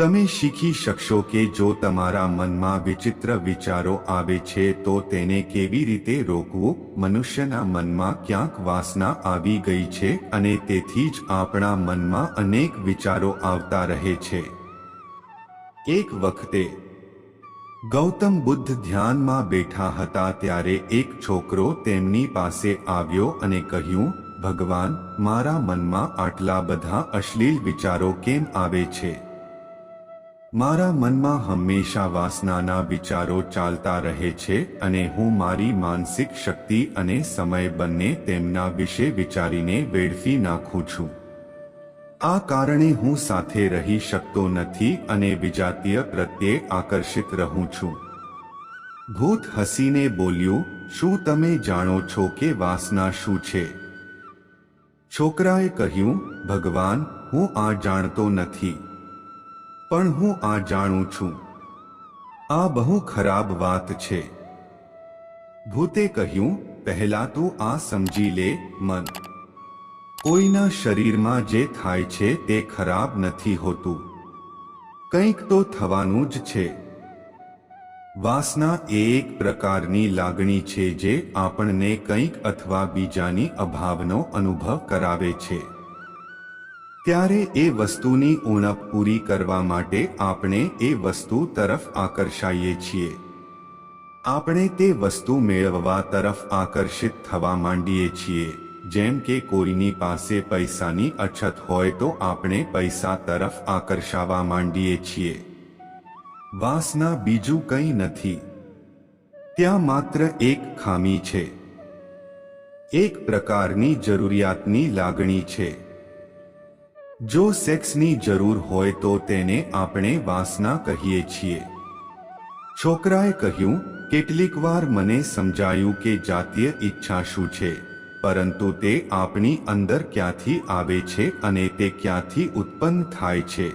તમે શીખી શકશો કે જો તમારા મનમાં વિચિત્ર વિચારો આવે છે તો તેને કેવી રીતે રોકવું? મનુષ્યના મનમાં ક્યાંક વાસના આવી ગઈ છે અને તેથી જ આપણા મનમાં અનેક વિચારો આવતા રહે છે. એક વખતે, ગૌતમ બુદ્ધ ધ્યાનમાં બેઠા હતા ત્યારે એક છોકરો તેમની પાસે આવ્યો અને કહ્યું, ભગવાન, મારા મનમાં આટલા બધા અશ્લીલ વિચારો કેમ આવે છે? મારા મનમાં હંમેશા વાસનાના વિચારો ચાલતા રહે છે અને હું મારી માનસિક શક્તિ અને સમય બંને તેમના વિશે વિચારીને વેડફી નાખું છું. આ કારણે હું સાથે રહી શકતો નથી અને વિજાતીય પ્રત્યે આકર્ષિત રહું છું. ભૂત હસીને બોલ્યું, શું તમે જાણો છો કે વાસના શું છે? છોકરાએ કહ્યું, ભગવાન, હું આ જાણતો નથી. પણ હું આ જાણું છું. આ બહુ ખરાબ વાત છે. ભૂતે કહ્યું, પહેલા તું આ સમજી લે, મન. કોઈના શરીરમાં જે થાય છે તે ખરાબ નથી હોતું. કંઈક તો થવાનું જ છે. વાસના એ એક પ્રકારની લાગણી છે જે આપણને કંઈક અથવા બીજાની અભાવનો અનુભવ કરાવે છે. ત્યારે એ વસ્તુની ઉણપ પૂરી કરવા માટે આપણે એ વસ્તુ તરફ આકર્ષાઈએ છીએ. આપણે તે વસ્તુ મેળવવા તરફ આકર્ષિત થવા માંડીએ છીએ. જેમ કે કોઈની પાસે પૈસાની અછત હોય તો આપણે પૈસા તરફ આકર્ષાવા માંડીએ છીએ. વાસના બીજું કંઈ નથી. ત્યાં માત્ર એક ખામી છે. એક પ્રકારની જરૂરિયાતની લાગણી છે. જો સેક્સની જરૂર હોય તો તેને આપણે વાસના કહીએ છીએ. છોકરાએ કહ્યું, કેટલીક વાર મને સમજાયું કે જાતીય ઈચ્છા શું છે, પરંતુ તે આપણી અંદર ક્યાંથી આવે છે અને તે ક્યાંથી ઉત્પન્ન થાય છે.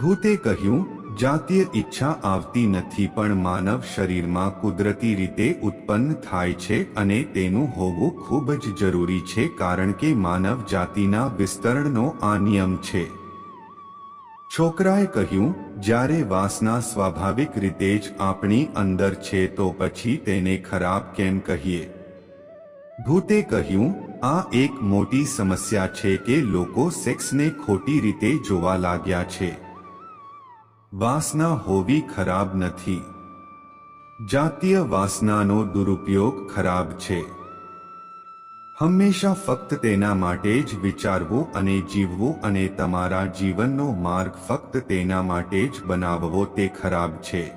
ભૂતે કહ્યું જાતીય ઈચ્છા આવતી નથી પણ માનવ શરીરમાં કુદરતી રીતે ઉત્પન્ન થાય છે અને તેનું હોવું ખૂબ જ જરૂરી છે કારણ કે માનવ જાતિના વિસ્તરણનો આ નિયમ છે. છોકરાએ કહ્યું, જ્યારે વાસના સ્વાભાવિક રીતે જ આપણી અંદર છે તો પછી તેને ખરાબ કેમ કહીએ? ભૂતે કહ્યું, આ એક મોટી સમસ્યા છે કે લોકો સેક્સને ખોટી રીતે જોવા લાગ્યા છે. વાસના હોવી ખરાબ નથી. જાતીય વાસનાનો દુરુપયોગ ખરાબ છે. હંમેશા ફક્ત તેના માટે જ વિચારવું અને જીવવું અને તમારા જીવનનો માર્ગ ફક્ત તેના માટે જ બનાવવો તે ખરાબ છે.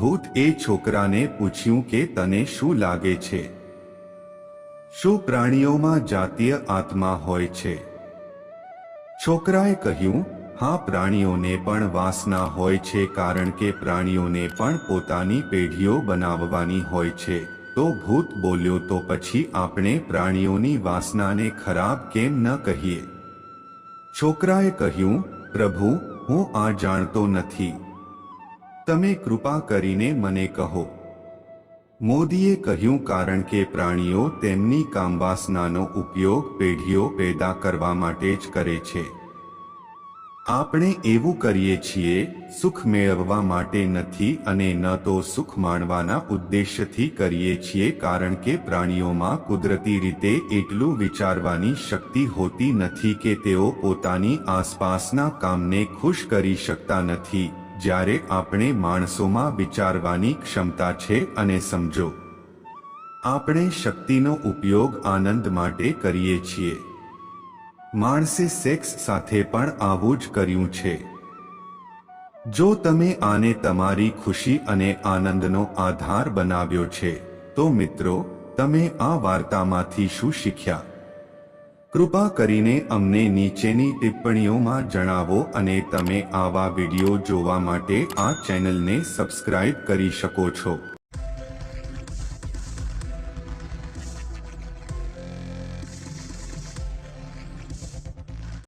ભૂત એ છોકરાને પૂછ્યું કે તને શું લાગે છે? શું પ્રાણીઓમાં જાતીય આત્મા હોય છે? છોકરાએ કહ્યું હા, પ્રાણીઓને પણ વાસના હોય છે કારણ કે પ્રાણીઓને પણ પોતાની પેઢીઓ બનાવવાની હોય છે. તો ભૂત બોલ્યો તો પછી આપણે પ્રાણીઓની વાસનાને ખરાબ કેમ ન કહીએ? છોકરાએ કહ્યું, પ્રભુ, હું આ જાણતો નથી. તમે કૃપા કરીને મને કહો. મોદીએ કહ્યું, કારણ કે પ્રાણીઓ તેમની કામવાસનાનો ઉપયોગ પેઢીઓ પેદા કરવા માટે જ કરે છે. આપણે એવું કરીએ છીએ, સુખ મેળવવા માટે નથી અને ન તો સુખ માણવાના ઉદ્દેશ્યથી કરીએ છીએ કારણ કે પ્રાણીઓમાં કુદરતી રીતે એટલું વિચારવાની શક્તિ હોતી નથી કે તેઓ પોતાની આસપાસના કામને ખુશ કરી શકતા નથી. જ્યારે આપણે માણસોમાં વિચારવાની ક્ષમતા છે અને સમજો, આપણે શક્તિનો ઉપયોગ આનંદ માટે કરીએ છીએ. માણસે સેક્સ સાથે પણ આવું જ કર્યું છે. જો તમે આને તમારી ખુશી અને આનંદનો આધાર બનાવ્યો છે, તો મિત્રો, તમે આ વાર્તામાંથી શું શીખ્યા? કૃપા કરીને અમને નીચેની ટિપ્પણીઓમાં જણાવો અને તમે આવા વીડિયો જોવા માટે આ ચેનલને સબસ્ક્રાઇબ કરી શકો છો.